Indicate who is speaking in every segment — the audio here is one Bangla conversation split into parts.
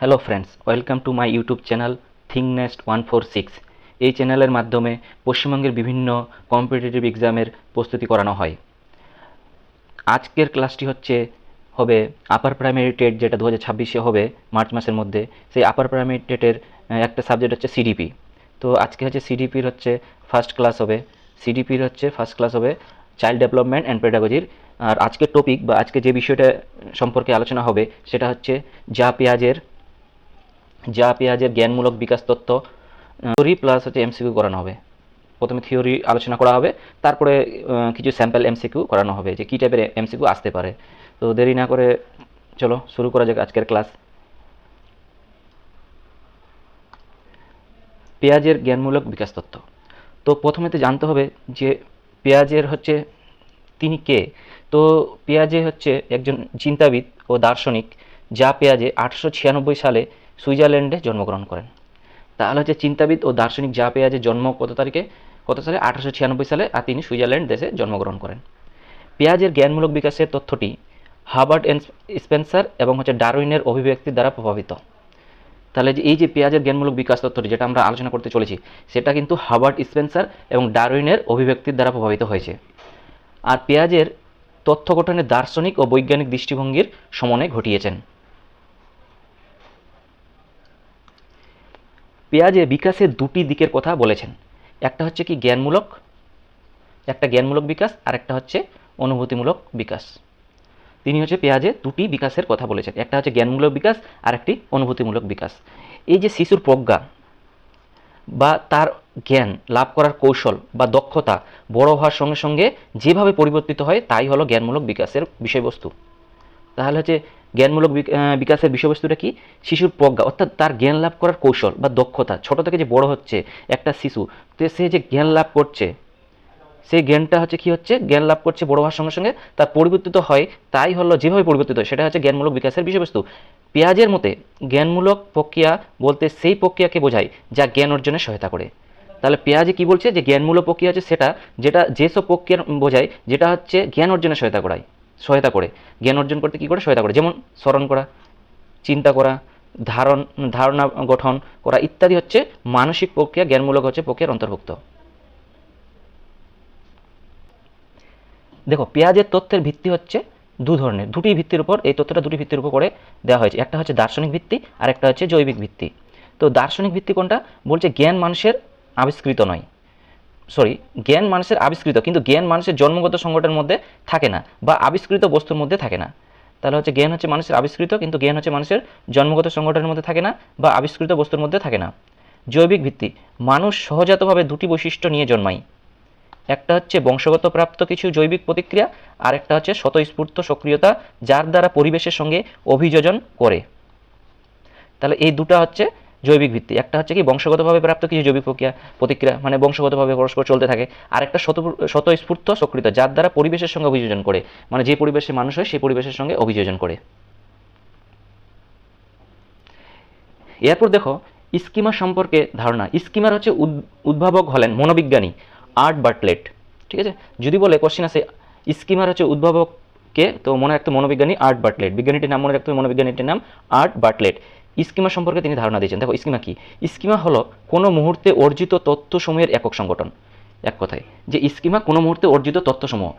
Speaker 1: Hello friends welcome to my YouTube channel Thinknest one four six এই চ্যানেলের মাধ্যমে পশ্চিমবঙ্গের বিভিন্ন কম্পিটিটিভ এক্সামের প্রস্তুতি করানো হয়। আজকের ক্লাসটি হচ্ছে, হবে আপার প্রাইমারি টেট যেটা দু হাজার ছাব্বিশে হবে মার্চ মাসের মধ্যে, সেই আপার প্রাইমারি টেটের একটা সাবজেক্ট হচ্ছে সিডিপি তো আজকে হচ্ছে সিডিপির হচ্ছে ফার্স্ট ক্লাস হবে। সিডিপির হচ্ছে ফার্স্ট ক্লাস হবে চাইল্ড ডেভেলপমেন্ট অ্যান্ড পেডাগজির আর আজকের টপিক বা আজকে যে বিষয়টা সম্পর্কে আলোচনা হবে, সেটা হচ্ছে যা পেঁয়াজের যা পেঁয়াজের জ্ঞানমূলক বিকাশ তত্ত্ব থিওরি প্লাস হচ্ছে এমসিকিউ করানো হবে। প্রথমে থিওরি আলোচনা করা হবে, তারপরে কিছু স্যাম্পল এমসিকিউ করানো হবে, যে কী টাইপের এমসিকিউ আসতে পারে। তো দেরি না করে চলো, শুরু করা যাক আজকের ক্লাস পেঁয়াজের জ্ঞানমূলক বিকাশ তত্ত্ব। তো প্রথমে তো জানতে হবে যে পেঁয়াজের হচ্ছে তিনি কে? তো পেঁয়াজে হচ্ছে একজন চিন্তাবিদ ও দার্শনিক, যা পেঁয়াজে আটশো ছিয়ানব্বই সালে সুইজারল্যান্ডে জন্মগ্রহণ করেন। তাহলে হচ্ছে চিন্তাবিদ ও দার্শনিক যা পেঁয়াজের জন্ম কত তারিখে? কত সালে? আঠারোশো ছিয়ানব্বই সালে, আর তিনি সুইজারল্যান্ড দেশে জন্মগ্রহণ করেন। পেঁয়াজের জ্ঞানমূলক বিকাশের তথ্যটি হার্বার্ট এন্ড স্পেন্সার এবং হচ্ছে ডারউইনের অভিব্যক্তির দ্বারা প্রভাবিত। তাহলে যে এই যে পেঁয়াজের জ্ঞানমূলক বিকাশ তত্ত্বটি যেটা আমরা আলোচনা করতে চলেছি, সেটা কিন্তু হার্বার্ট স্পেন্সার এবং ডারউইনের অভিব্যক্তির দ্বারা প্রভাবিত হয়েছে। আর পেঁয়াজের তথ্য গঠনের দার্শনিক ও বৈজ্ঞানিক দৃষ্টিভঙ্গির সমন্বয় ঘটিয়েছেন। পেঁয়াজে বিকাশের দুটি দিকের কথা বলেছেন। একটা হচ্ছে কি জ্ঞানমূলক, একটা জ্ঞানমূলক বিকাশ আর একটা হচ্ছে অনুভূতিমূলক বিকাশ। তিনি হচ্ছে পেঁয়াজে দুটি বিকাশের কথা বলেছেন। একটা হচ্ছে জ্ঞানমূলক বিকাশ আর একটি অনুভূতিমূলক বিকাশ। এই যে শিশুর প্রজ্ঞা বা তার জ্ঞান লাভ করার কৌশল বা দক্ষতা বড় হওয়ার সঙ্গে সঙ্গে যেভাবে পরিবর্তিত হয়, তাই হলো জ্ঞানমূলক বিকাশের বিষয়বস্তু। তাহলে হচ্ছে জ্ঞানমূলক বিক- বিকাশের বিষয়বস্তুটা কি? শিশুর প্রজ্ঞা, অর্থাৎ তার জ্ঞান লাভ করার কৌশল বা দক্ষতা। ছোট থেকে যে বড় হচ্ছে একটা শিশু, তো সে যে জ্ঞান লাভ করছে সেই জ্ঞানটা হচ্ছে কি হচ্ছে? জ্ঞান লাভ করছে বড় হওয়ার সঙ্গে সঙ্গে তার পরিবর্তিত হয়, তাই হলো যেভাবে পরিবর্তিত হয়, সেটা হচ্ছে জ্ঞানমূলক বিকাশের বিষয়বস্তু। পেঁয়াজের মতে, জ্ঞানমূলক প্রক্রিয়া বলতে সেই প্রক্রিয়াকে বোঝায় যা জ্ঞান অর্জনে সহায়তা করে। তাহলে পেঁয়াজে কি বলছে? যে জ্ঞানমূলক প্রক্রিয়া হচ্ছে সেটা, যেটা যেসব প্রক্রিয়া বোঝায়, যেটা হচ্ছে জ্ঞান অর্জনে সহায়তা করায়। সহায়তা করে, জ্ঞান অর্জন করতে কী করে? সহায়তা করে। যেমন স্মরণ করা, চিন্তা করা, ধারণ, ধারণা গঠন করা ইত্যাদি হচ্ছে মানসিক প্রক্রিয়া, জ্ঞানমূলক হচ্ছে প্রক্রিয়ার অন্তর্ভুক্ত। দেখো, পেঁয়াজের তথ্যের ভিত্তি হচ্ছে দু ধরনের, দুটি ভিত্তির উপর, এই তথ্যটা দুটি ভিত্তির উপর করে দেওয়া হয়েছে। একটা হচ্ছে দার্শনিক ভিত্তি আর একটা হচ্ছে জৈবিক ভিত্তি। তো দার্শনিক ভিত্তি কোনটা? বলছে জ্ঞান মানুষের আবিষ্কৃত নয়। সরি জ্ঞান মানুষের আবিষ্কৃত, কিন্তু জ্ঞান মানুষের জন্মগত সংগঠনের মধ্যে থাকে না বা আবিষ্কৃত বস্তুর মধ্যে থাকে না। তাহলে হচ্ছে জ্ঞান হচ্ছে মানুষের আবিষ্কৃত, কিন্তু জ্ঞান হচ্ছে মানুষের জন্মগত সংগঠনের মধ্যে থাকে না বা আবিষ্কৃত বস্তুর মধ্যে থাকে না। জৈবিক ভিত্তি, মানুষ সহজাতভাবে দুটি বৈশিষ্ট্য নিয়ে জন্মায়। একটা হচ্ছে বংশগত প্রাপ্ত কিছু জৈবিক প্রতিক্রিয়া, আর একটা হচ্ছে স্বতঃস্ফূর্ত সক্রিয়তা, যার দ্বারা পরিবেশের সঙ্গে অভিযোজন করে। তাহলে এই দুটা হচ্ছে জৈবিক ভিত্তি। একটা হচ্ছে কি বংশগতভাবে প্রাপ্ত কিছু জৈবিক প্রক্রিয়া, প্রতিক্রিয়া মানে বংশগতভাবে পরস্পর চলতে থাকে। আর একটা শত স্বতঃস্ফূর্ত সক্রিয়তা, যার দ্বারা পরিবেশের সঙ্গে অভিযোজন করে। মানে যে পরিবেশে মানুষ হয়, সেই পরিবেশের সঙ্গে অভিযোজন করে। এরপর দেখো স্কিমা সম্পর্কে ধারণা। স্কিমার হচ্ছে উদ- উদ্ভাবক হলেন মনোবিজ্ঞানী আর্ট বার্টলেট। ঠিক আছে? যদি বলে কোশ্চেন আছে স্কিমার হচ্ছে উদ্ভাবক কে? তো মনে রাখতে মনোবিজ্ঞানী আর্ট বাটলেট। বিজ্ঞানীটির নাম মনে রাখতে মনোবিজ্ঞানীটির নাম আর্ট বাটলেট। স্কিমা সম্পর্কে তিনি ধারণা দিয়েছেন। দেখো স্কিমা কি? স্কিমা হলো কোনো মুহূর্তে অর্জিত তথ্যসমূহের একক সংগঠন। এক কথায়, যে স্কিমা কোনো মুহূর্তে অর্জিত তথ্যসমূহ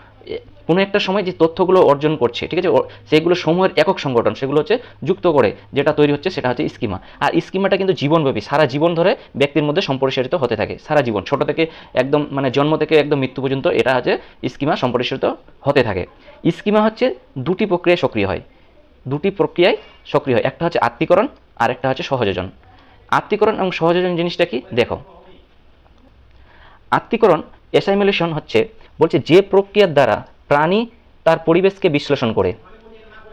Speaker 1: কোনো একটা সময় যে তথ্যগুলো অর্জন করছে, ঠিক আছে সেগুলো সমূহের একক সংগঠন, সেগুলো হচ্ছে যুক্ত করে যেটা তৈরি হচ্ছে সেটা হচ্ছে স্কিমা আর স্কিমাটা কিন্তু জীবনব্যাপী, সারা জীবন ধরে ব্যক্তির মধ্যে সম্প্রসারিত হতে থাকে, সারা জীবন, ছোট থেকে একদম মানে জন্ম থেকে একদম মৃত্যু পর্যন্ত এটা হচ্ছে স্কিমা সম্প্রসারিত হতে থাকে। স্কিমা হচ্ছে দুটি প্রক্রিয়ায় সক্রিয় হয়, দুটি প্রক্রিয়ায় সক্রিয় হয়, একটা হচ্ছে আত্মীকরণ আর একটা হচ্ছে সহযোজন। আত্মীকরণ এবং সহযোজন জিনিসটা কি? দেখো আত্মীকরণ অ্যাসাইমিলেশন হচ্ছে বলছে যে প্রক্রিয়ার দ্বারা প্রাণী তার পরিবেশকে বিশ্লেষণ করে।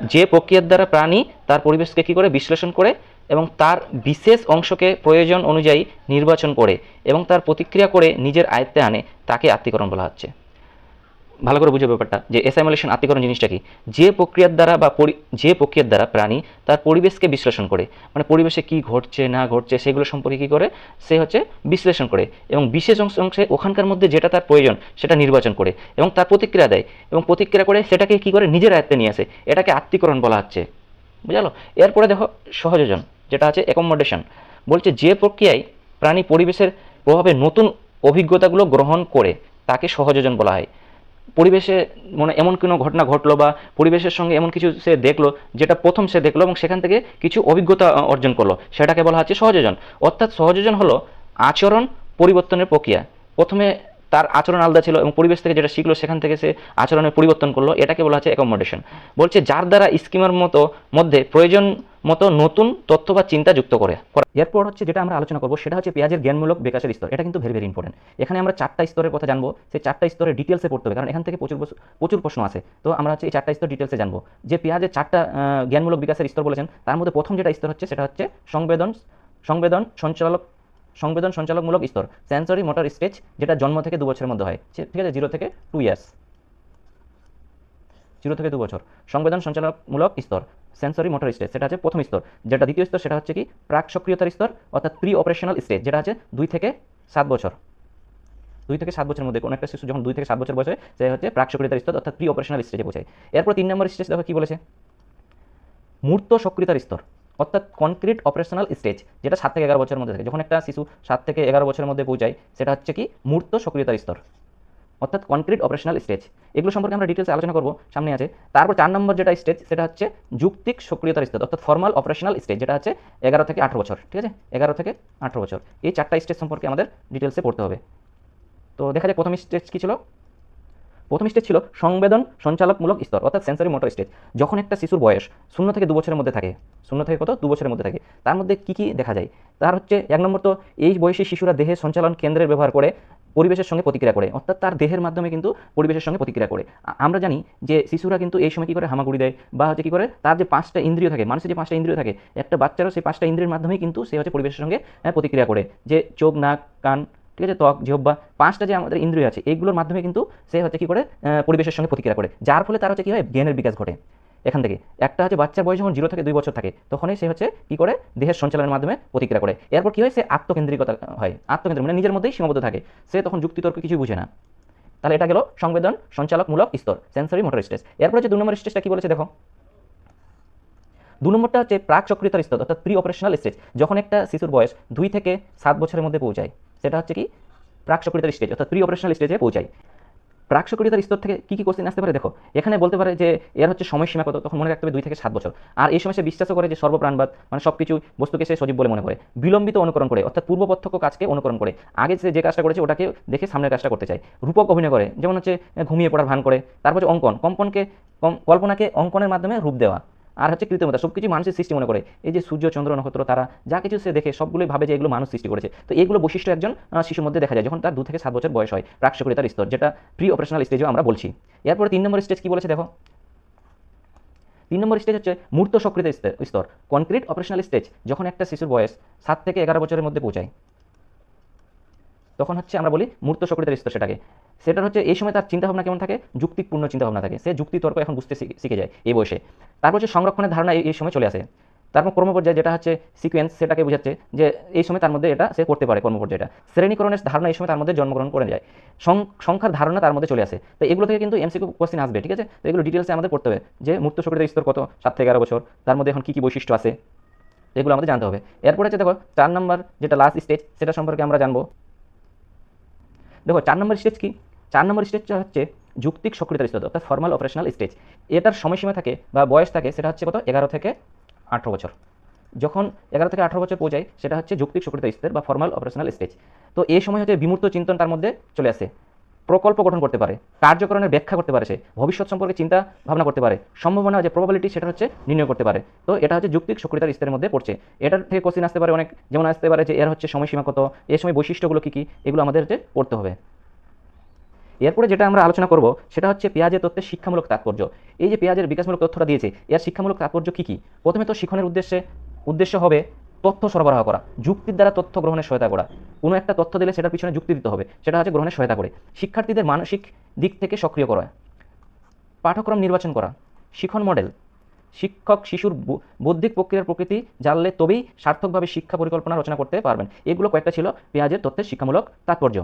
Speaker 1: যে প্রক্রিয়ার দ্বারা প্রাণী তার পরিবেশকে কী করে? বিশ্লেষণ করে এবং তার বিশেষ অংশকে প্রয়োজন অনুযায়ী নির্বাচন করে এবং তার প্রতিক্রিয়া করে নিজের আয়ত্তে আনে, তাকে আত্মীকরণ বলা হচ্ছে। ভালো করে বুঝে ব্যাপারটা, যে অ্যাসাইমুলেশন আত্মীকরণ জিনিসটা কি? যে প্রক্রিয়ার দ্বারা বা যে প্রক্রিয়ার দ্বারা প্রাণী তার পরিবেশকে বিশ্লেষণ করে মানে পরিবেশে কি ঘটছে, না ঘটছে, সেগুলো সম্পর্কে কী করে? সে হচ্ছে বিশ্লেষণ করে এবং বিশেষ অংশ, অংশে ওখানকার মধ্যে যেটা তার প্রয়োজন সেটা নির্বাচন করে এবং তার প্রতিক্রিয়া দেয় এবং প্রতিক্রিয়া করে সেটাকে কী করে? নিজের আয়ত্তে নিয়ে আসে, এটাকে আত্মীকরণ বলা হচ্ছে। বুঝালো? এরপরে দেখো সহযোজন, যেটা আছে অ্যাকোমোডেশন বলছে যে প্রক্রিয়ায় প্রাণী পরিবেশের প্রভাবে নতুন অভিজ্ঞতাগুলো গ্রহণ করে, তাকে সহযোজন বলা হয়। পরিবেশে মানে এমন কোনো ঘটনা ঘটলো বা পরিবেশের সঙ্গে এমন কিছু সে দেখল যেটা প্রথম সে দেখল এবং সেখান থেকে কিছু অভিজ্ঞতা অর্জন করল। সেটাকে বলা হচ্ছে সহযোজন। অর্থাৎ সহযোজন হলো আচরণ পরিবর্তনের প্রক্রিয়া। প্রথমে তার আচরণ আলাদা ছিল এবং পরিবেশ থেকে যেটা শিখলো সেখান থেকে সে আচরণের পরিবর্তন করল। এটাকে বলা হচ্ছে অ্যাকোমোডেশন বলছে যার দ্বারা স্কিমার মতো, মধ্যে প্রয়োজন মতো নতুন তথ্য বা চিন্তা যুক্ত করে। এরপর হচ্ছে যেটা আমরা আলোচনা করব, সেটা হচ্ছে পেঁয়াজের জ্ঞানমূলক বিকাশের স্তর। এটা কিন্তু ভেরি ভেরি ইম্পর্টেন্ট এখানে আমরা চারটা স্তরের কথা জানব। সেই চারটা স্তরে ডিটেলসে পড়তে হবে, কারণ এখান থেকে প্রচুর প্রচুর প্রশ্ন আছে। তো আমরা হচ্ছে এই চারটা স্তর ডিটেলসে জানব। যে পেঁয়াজের চারটা জ্ঞানমূলক বিকাশের স্তর বলেছেন, তার মধ্যে প্রথম যেটা স্তর হচ্ছে, সেটা হচ্ছে সংবেদন সংবেদন সঞ্চালক সংবেদন সঞ্চালকমূলক স্তর সেন্সরি মোটর স্টেজ যেটা জন্ম থেকে দু বছরের মধ্যে হয়। ঠিক আছে জিরো থেকে টু ইয়ার্স জিরো থেকে দু বছর সংবেদন সঞ্চালকমূলক স্তর সেন্সরি মোটর স্টেজ সেটা হচ্ছে প্রথম স্তর। যেটা দ্বিতীয় স্তর, সেটা হচ্ছে কি? প্রাক সক্রিয়তার স্তর, অর্থাৎ প্রি অপারেশনাল স্টেজ যেটা আছে দুই থেকে সাত বছর। দুই থেকে সাত বছরের মধ্যে, কোনো একটা শিশু যখন দুই থেকে সাত বছর বয়সে, সে হচ্ছে প্রাক সক্রিয়তার স্তর, অর্থাৎ প্রি অপারেশনাল স্টেজে পৌঁছায়। এরপর তিন নম্বর স্টেজ দেখো কি বলেছে? মূর্ত সক্রিয়তার স্তর। অর্থাৎ কনক্রিট অপারেশনাল স্টেজ যেটা সাত থেকে এগারো বছরের মধ্যে থাকে। যখন একটা শিশু সাত থেকে এগারো বছরের মধ্যে পৌঁছায়, সেটা হচ্ছে কি? মূর্ত সক্রিয়তার স্তর। অর্থাৎ কনক্রিট অপারেশনাল স্টেজ এগুলো সম্পর্কে আমরা ডিটেলসে আলোচনা করব, সামনে আছে। তারপর চার নম্বর যেটা স্টেজ সেটা হচ্ছে যুক্তিক সক্রিয়তার স্তর, অর্থাৎ ফর্মাল অপারেশনাল স্টেজ যেটা হচ্ছে এগারো থেকে আঠারো বছর, ঠিক আছে? এগারো থেকে আঠারো বছর। এই চারটা স্টেজ সম্পর্কে আমাদের ডিটেলসে পড়তে হবে। তো দেখা যায় প্রথম স্টেজ কী ছিল? প্রথম স্টেজ ছিল সংবেদন সঞ্চালকমূলক স্তর, অর্থাৎ সেন্সরি মোটর স্টেজ যখন একটা শিশুর বয়স শূন্য থেকে দু বছরের মধ্যে থাকে, শূন্য থেকে কত? দু বছরের মধ্যে থাকে। তার মধ্যে কী কী দেখা যায়? তার হচ্ছে এক নম্বর তো এই বয়সী শিশুরা দেহের সঞ্চালন কেন্দ্রের ব্যবহার করে, পরিবেশের সঙ্গে প্রতিক্রিয়া করে, অর্থাৎ তার দেহের মাধ্যমে কিন্তু পরিবেশের সঙ্গে প্রতিক্রিয়া করে। আমরা জানি যে শিশুরা কিন্তু এই সময় কী করে? হামাগুড়ি দেয় বা হচ্ছে কী করে? তার যে পাঁচটা ইন্দ্রিয় থাকে, মানুষের যে পাঁচটা ইন্দ্রিয় থাকে, একটা বাচ্চারও সেই পাঁচটা ইন্দ্রিয়ের মাধ্যমেই কিন্তু সে হচ্ছে পরিবেশের সঙ্গে প্রতিক্রিয়া করে। যে চোখ, নাক, কান ঠিক আছে? ত্বক জিহ্বা, পাঁচটা যে আমাদের ইন্দ্রিয় আছে এইগুলোর মাধ্যমে কিন্তু সে হচ্ছে কী করে পরিবেশের সঙ্গে প্রতিক্রিয়া করে। যার ফলে তার হচ্ছে কী হয়? জ্ঞানের বিকাশ ঘটে। এখান থেকে। একটা হচ্ছে বাচ্চার বয়স যখন জিরো থেকে দুই বছর থাকে, তখনই সে হচ্ছে কী করে? দেহের সঞ্চালনের মাধ্যমে প্রতিক্রিয়া করে। এরপর কী হয়? সে আত্মকেন্দ্রিকতা হয়। আত্মকেন্দ্র মানে নিজের মধ্যেই সীমাবদ্ধ থাকে। সে তখন যুক্তিতর্ক কিছুই বুঝে না। তাহলে এটা গেল সংবেদন, সঞ্চালকমূলক স্তর সেন্সরি মোটর স্টেজ এরপর হচ্ছে দু নম্বর স্টেজটা কি বলেছে? দেখো। দু নম্বরটা হচ্ছে প্রাক সক্রিয়তার স্তর, অর্থাৎ প্রি অপারেশনাল স্টেজ যখন একটা শিশুর বয়স দুই থেকে সাত বছরের মধ্যে পৌঁছায়। সেটা হচ্ছে কি? প্রাক সক্রিয়তার স্টেজ অর্থাৎ প্রি অপারেশনাল স্টেজে পৌঁছায়। প্রাক সক্রিয়তার স্তর থেকে কী কী কোশ্চেন আসতে পারে? দেখো, এখানে বলতে পারে যে এর হচ্ছে সময়সীমা কত, তখন মনে রাখতে হবে দুই থেকে সাত বছর। আর এই সময় সে বিশ্বাসও করে যে সর্বপ্রাণবাদ মানে সব কিছু বস্তুকে সে সজীব বলে মনে করে। বিলম্বিত অনুকরণ করে, অর্থাৎ পূর্ব প্রত্যক্ষ কাজকে অনুকরণ করে। আগে সে যে কাজটা করেছে, ওটাকে দেখে সামনের কাজটা করতে চায়। রূপক অভিনয় করে, যেমন হচ্ছে ঘুমিয়ে পড়ার ভান করে। তারপর অঙ্কন। কম্পনকে কল্পনাকে অঙ্কনের মাধ্যমে রূপ দেওয়া। আর হচ্ছে কৃত্রিমতা সব কিছু মানুষের সৃষ্টি মনে করে। এই যে সূর্য, চন্দ্র, নক্ষত্র, তারা যা কিছু সে দেখে, সবগুলোই ভাবে যে এগুলো মানুষ সৃষ্টি করেছে। তো এইগুলো বৈশিষ্ট্য একজন শিশুর মধ্যে দেখা যায়, যখন তার দু থেকে সাত বছর বয়স হয় প্রাকসকরিতার স্তর, যেটা প্রি অপারেশনাল স্টেজও আমরা বলছি। এরপরে তিন নম্বর স্টেজ কি বলেছে দেখো? তিন নম্বর স্টেজ হচ্ছে মূর্ত সক্রিয় স্তর। কনক্রিট অপারেশনাল স্টেজ যখন একটা শিশুর বয়স সাত থেকে এগারো বছরের মধ্যে পৌঁছায়। তখন হচ্ছে আমরা বলি মূর্ত সক্রিয়তার স্তর সেটাকে। সেটা হচ্ছে এই সময় তার চিন্তাভাবনা কেমন থাকে? যুক্তিপূর্ণ চিন্তাভাবনা থাকে। সে যুক্তি তর্ক এখন বুঝতে শিখে- যায় এই বয়সে। তারপর হচ্ছে সংরক্ষণের ধারণা এই- সময় চলে আসে। তারপর কর্মপর্যায়ে যেটা হচ্ছে সিকোয়েন্স সেটাকে বোঝাচ্ছে যে এই সময় তার মধ্যে এটা সে করতে পারে কর্মপর্যায়টা শ্রেণীকরণের ধারণা এই সময় তার মধ্যে জন্মগ্রহণ করে যায়। সংখ্যার ধারণা তার মধ্যে চলে আসে। তো এগুলো থেকে কিন্তু এমসিকিউ কোশ্চেন আসবে, ঠিক আছে? তো এগুলো ডিটেলসে আমাদের পড়তে হবে যে মূর্ত সক্রিয়তার স্তর কত? সাত থেকে এগারো বছর। তার মধ্যে এখন কী কী বৈশিষ্ট্য আছে? এগুলো আমাদের জানতে হবে। এরপরে হচ্ছে দেখো, চার নম্বর যেটা লাস্ট স্টেজ সেটা সম্পর্কে আমরা জানব। দেখো, চার নম্বর স্টেজ কি? চার নম্বর স্টেজটা হচ্ছে যুক্তিক সক্রিয়তার স্তর অর্থাৎ ফর্মাল অপারেশনাল স্টেজ এটার সময়সীমা থাকে বা বয়স থাকে, সেটা হচ্ছে কত? এগারো থেকে আঠেরো বছর। যখন এগারো থেকে আঠারো বছর পৌঁছায়, সেটা হচ্ছে যুক্তিক সক্রিয়তা স্তর বা ফর্মাল অপারেশনাল স্টেজ তো এই সময় হচ্ছে বিমূর্ত চিন্তন তার মধ্যে চলে আসে। প্রকল্প গঠন করতে পারে কার্যকরণের ব্যাখ্যা করতে পারে সে, ভবিষ্যৎ সম্পর্কে চিন্তা ভাবনা করতে পারে, সম্ভাবনা যে প্রবাবিলিটি সেটা হচ্ছে নির্ণয় করতে পারে। তো এটা হচ্ছে যুক্তিক সক্রিয়তার স্তরের মধ্যে পড়ছে। এটার থেকে কোশ্চেন আসতে পারে অনেক, যেমন আসতে পারে যে এর হচ্ছে সময়সীমা কত এই সময় বৈশিষ্ট্যগুলো কী কী, এগুলো আমাদের হচ্ছে পড়তে হবে। এরপরে যেটা আমরা আলোচনা করব, সেটা হচ্ছে পেঁয়াজের তথ্যের শিক্ষামূলক তাৎপর্য। এই যে পেঁয়াজের বিকাশমূলক তথ্যটা দিয়েছে, এর শিক্ষামূলক তাৎপর্য কী কী? প্রথমে তো শিখনের উদ্দেশ্যে, উদ্দেশ্য হবে তথ্য সরবরাহ করা, যুক্তির দ্বারা তথ্য গ্রহণের সহায়তা করা। কোনো একটা তথ্য দিলে সেটার পিছনে যুক্তি দিতে হবে, সেটা হচ্ছে গ্রহণের সহায়তা করে। শিক্ষার্থীদের মানসিক দিক থেকে সক্রিয় করা। পাঠক্রম নির্বাচন করা, শিখন মডেল। শিক্ষক শিশুর বৌদ্ধিক প্রক্রিয়ার প্রকৃতি জানলে তবেই সার্থকভাবে শিক্ষা পরিকল্পনা রচনা করতে পারবেন। এগুলো কয়েকটা ছিল, পেঁয়াজের তথ্যের শিক্ষামূলক তাৎপর্য।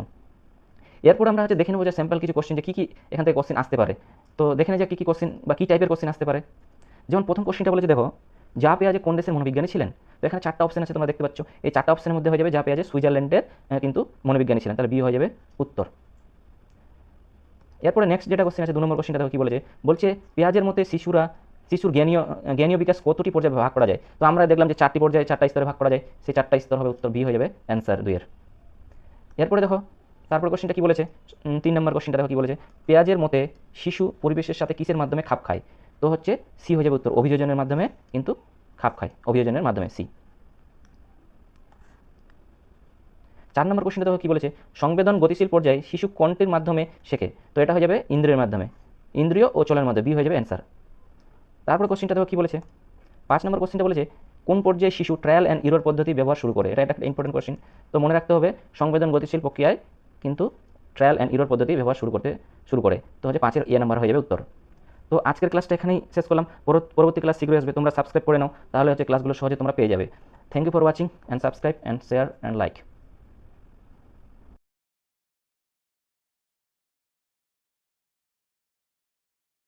Speaker 1: এরপর আমরা হচ্ছে দেখে নেব যে স্যাম্পল কিছু কোশ্চেন যে কী কী এখান থেকে কোশ্চেন আসতে পারে। তো দেখে নেই যে কী কী কোশ্চেন বা কী টাইপের কোশ্চেন আসতে পারে। যেমন প্রথম কোশ্চেনটা বলেছে, দেখো, যা পেঁয়াজে কোন দেশের মনোবিজ্ঞানী ছিলেন? তো এখানে চারটা অপশন আছে তোমরা দেখতে পাচ্ছ। এই চারটা অপশনের মধ্যে হয়ে যাবে যা পেয়ে আছে সুইজারল্যান্ডের কিন্তু মনোবিজ্ঞানী ছিলেন। তাহলে বি হয়ে যাবে উত্তর। এরপরে নেক্সট যেটা কোশ্চেন আছে, দু নম্বর কোশ্চেনটা দেখো কি বলেছে? বলছে, পেঁয়াজের মতে শিশুরা, শিশুর জ্ঞানীয় জ্ঞানীয় বিকাশ কতটি পর্যায়ে ভাগ করা যায়? তো আমরা দেখলাম যে চারটি পর্যায়ে চারটা স্তরে ভাগ করা যায়, সেই চারটা স্তর হবে উত্তর বি হয়ে যাবে অ্যান্সার দুইয়ের। এরপরে দেখো, তারপর কোশ্চেনটা কি বলেছে? তিন নম্বর কোশ্চেনটা দেখো কি বলেছে? পেঁয়াজের মতে শিশু পরিবেশের সাথে কিসের মাধ্যমে খাপ খায়? তো হচ্ছে সি হয়ে যাবে উত্তর, অভিযোজনের মাধ্যমে, কিন্তু খাপ খায়। অভিযোজনের মাধ্যমে সি। চার নম্বর কোশ্চেনটা দেখো কি বলেছে? সংবেদন গতিশীল পর্যায়ে শিশু কণ্ঠের মাধ্যমে শেখে? তো এটা হয়ে যাবে ইন্দ্রিয়ের মাধ্যমে। ইন্দ্রিয় ও চলের মাধ্যমে বি হয়ে যাবে অ্যান্সার তারপর কোশ্চেনটা দেখো কি বলেছে? পাঁচ নম্বর কোশ্চেনটা বলেছে, কোন পর্যায়ে শিশু ট্রায়াল অ্যান্ড ইরোর পদ্ধতি ব্যবহার শুরু করে? এটা একটা ইম্পর্টেন্ট কোশ্চেন তো মনে রাখতে হবে, সংবেদন গতিশীল প্রক্রিয়ায় কিন্তু ট্রায়াল অ্যান্ড ইরোর পদ্ধতি ব্যবহার শুরু করতে, শুরু করে। তো হচ্ছে পাঁচের এ নাম্বার হয়ে যাবে উত্তর। তো আজকের ক্লাসটা এখানেই শেষ করলাম। পরবর্তী- ক্লাস শীঘ্রই আসবে। তোমরা সাবস্ক্রাইব করে নাও, তাহলে হচ্ছে ক্লাসগুলো সহজে তোমরা পেয়ে যাবে। Thank you for watching and subscribe and share and like